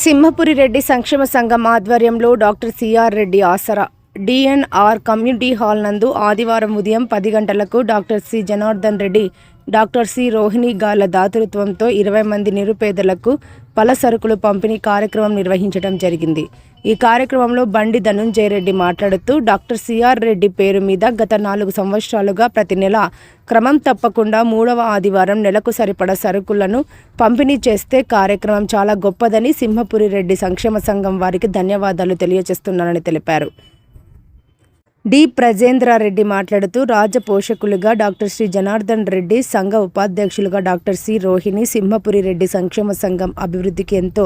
సింహపురి రెడ్డి సంక్షేమ సంఘం ఆధ్వర్యంలో doctor CR Reddy Aasara. DNR community hall నందు ఆదివారం ఉదయం పది గంటలకు doctor C. Janardhan Reddy doctor C. Rohini గాల దాతృత్వంతో ఇరవై మంది నిరుపేదలకు పల సరుకులు పంపిణీ కార్యక్రమం నిర్వహించడం జరిగింది. ఈ కార్యక్రమంలో బండి ధనుంజయ రెడ్డి మాట్లాడుతూ డాక్టర్ సిఆర్ రెడ్డి పేరు మీద గత నాలుగు సంవత్సరాలుగా ప్రతి నెల క్రమం తప్పకుండా మూడవ ఆదివారం నెలకు సరిపడ సరుకులను పంపిణీ చేస్తే కార్యక్రమం చాలా గొప్పదని సింహపురి రెడ్డి సంక్షేమ సంఘం వారికి ధన్యవాదాలు తెలియజేస్తున్నానని తెలిపారు. డి. ప్రజేంద్రారెడ్డి మాట్లాడుతూ రాజపోషకులుగా డాక్టర్ శ్రీ జనార్దన్ రెడ్డి సంఘ ఉపాధ్యక్షులుగా డాక్టర్ సి. రోహిణి సింహపురి రెడ్డి సంక్షేమ సంఘం అభివృద్ధికి ఎంతో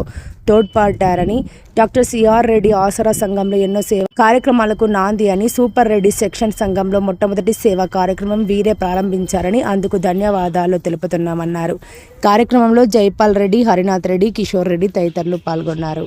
తోడ్పాటారని డాక్టర్ సిఆర్ రెడ్డి ఆసరా సంఘంలో ఎన్నో సేవ కార్యక్రమాలకు నాంది అని సూపర్ రెడ్డి సెక్షన్ సంఘంలో మొట్టమొదటి సేవా కార్యక్రమం వీరే ప్రారంభించారని అందుకు ధన్యవాదాలు తెలుపుతున్నామన్నారు. కార్యక్రమంలో జైపాల్ రెడ్డి హరినాథ్ రెడ్డి కిషోర్ రెడ్డి తదితరులు పాల్గొన్నారు.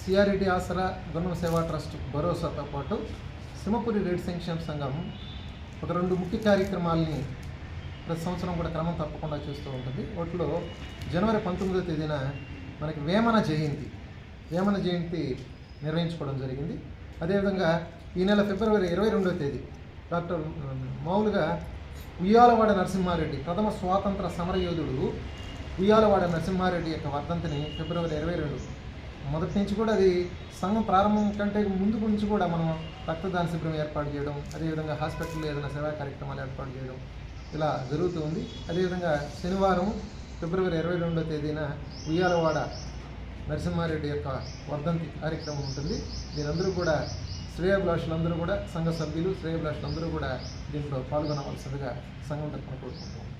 సిఆర్ఈటీ ఆసరా గుణం సేవా ట్రస్ట్ భరోసాతో పాటు సింహపురి రేడ్ సంక్షేమ సంఘం ఒక రెండు ముఖ్య కార్యక్రమాలని ప్రతి సంవత్సరం కూడా క్రమం తప్పకుండా చేస్తూ ఉంటుంది. వాటిలో జనవరి పంతొమ్మిదో తేదీన మనకి వేమన జయంతి వేమన జయంతి నిర్వహించుకోవడం జరిగింది. అదేవిధంగా ఈ నెల ఫిబ్రవరి ఇరవై రెండో తేదీ డాక్టర్ మామూలుగా ఉయ్యాలవాడ నరసింహారెడ్డి ప్రథమ స్వాతంత్ర సమరయోధుడు ఉయ్యాలవాడ నరసింహారెడ్డి యొక్క వర్ధంతిని ఫిబ్రవరి ఇరవై రెండు. మొదటి నుంచి కూడా అది సంఘం ప్రారంభం కంటే ముందు నుంచి కూడా మనం రక్తదాన శిబిరం ఏర్పాటు చేయడం అదేవిధంగా హాస్పిటల్లో ఏదైనా సేవా కార్యక్రమాలు ఏర్పాటు చేయడం ఇలా జరుగుతూ ఉంది. అదేవిధంగా శనివారం ఫిబ్రవరి ఇరవై రెండో తేదీన ఉయ్యాలవాడ నరసింహారెడ్డి యొక్క వర్ధంతి కార్యక్రమం ఉంటుంది. దీనందరూ కూడా శ్రేయభిలాషులందరూ కూడా సంఘ సభ్యులు శ్రేయభిలాషులందరూ కూడా దీంట్లో పాల్గొనవలసిందిగా సంఘం తరఫున కోరుకుంటున్నాం.